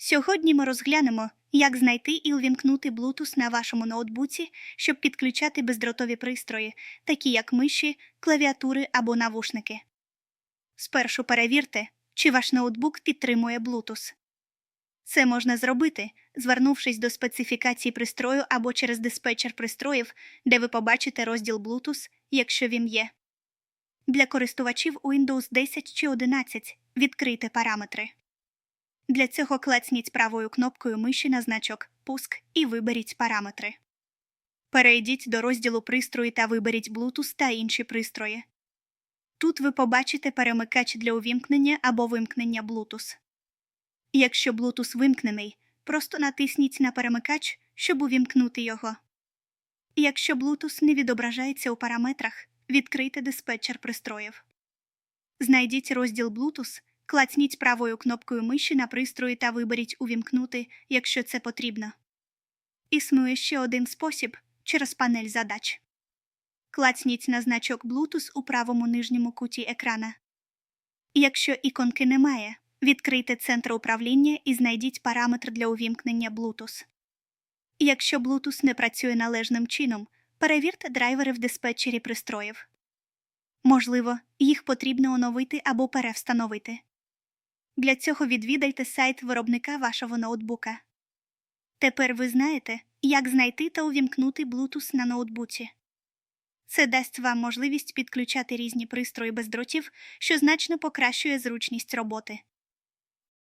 Сьогодні ми розглянемо, як знайти і увімкнути Bluetooth на вашому ноутбуці, щоб підключати бездротові пристрої, такі як миші, клавіатури або навушники. Спершу перевірте, чи ваш ноутбук підтримує Bluetooth. Це можна зробити, звернувшись до специфікації пристрою або через диспетчер пристроїв, де ви побачите розділ Bluetooth, якщо він є. Для користувачів Windows 10 чи 11 відкрийте параметри. Для цього клацніть правою кнопкою миші на значок Пуск і виберіть параметри. Перейдіть до розділу пристрої та виберіть Bluetooth та інші пристрої. Тут ви побачите перемикач для увімкнення або вимкнення Bluetooth. Якщо Bluetooth вимкнений, просто натисніть на перемикач, щоб увімкнути його. Якщо Bluetooth не відображається у параметрах, відкрийте диспетчер пристроїв. Знайдіть розділ Bluetooth, клацніть правою кнопкою миші на пристрої та виберіть Увімкнути, якщо це потрібно. Існує ще один спосіб через панель задач. Клацніть на значок Bluetooth у правому нижньому куті екрана. Якщо іконки немає, відкрийте центр управління і знайдіть параметр для увімкнення Bluetooth. Якщо Bluetooth не працює належним чином, перевірте драйвери в диспетчері пристроїв. Можливо, їх потрібно оновити або перевстановити. Для цього відвідайте сайт виробника вашого ноутбука. Тепер ви знаєте, як знайти та увімкнути Bluetooth на ноутбуці. Це дасть вам можливість підключати різні пристрої без дротів, що значно покращує зручність роботи.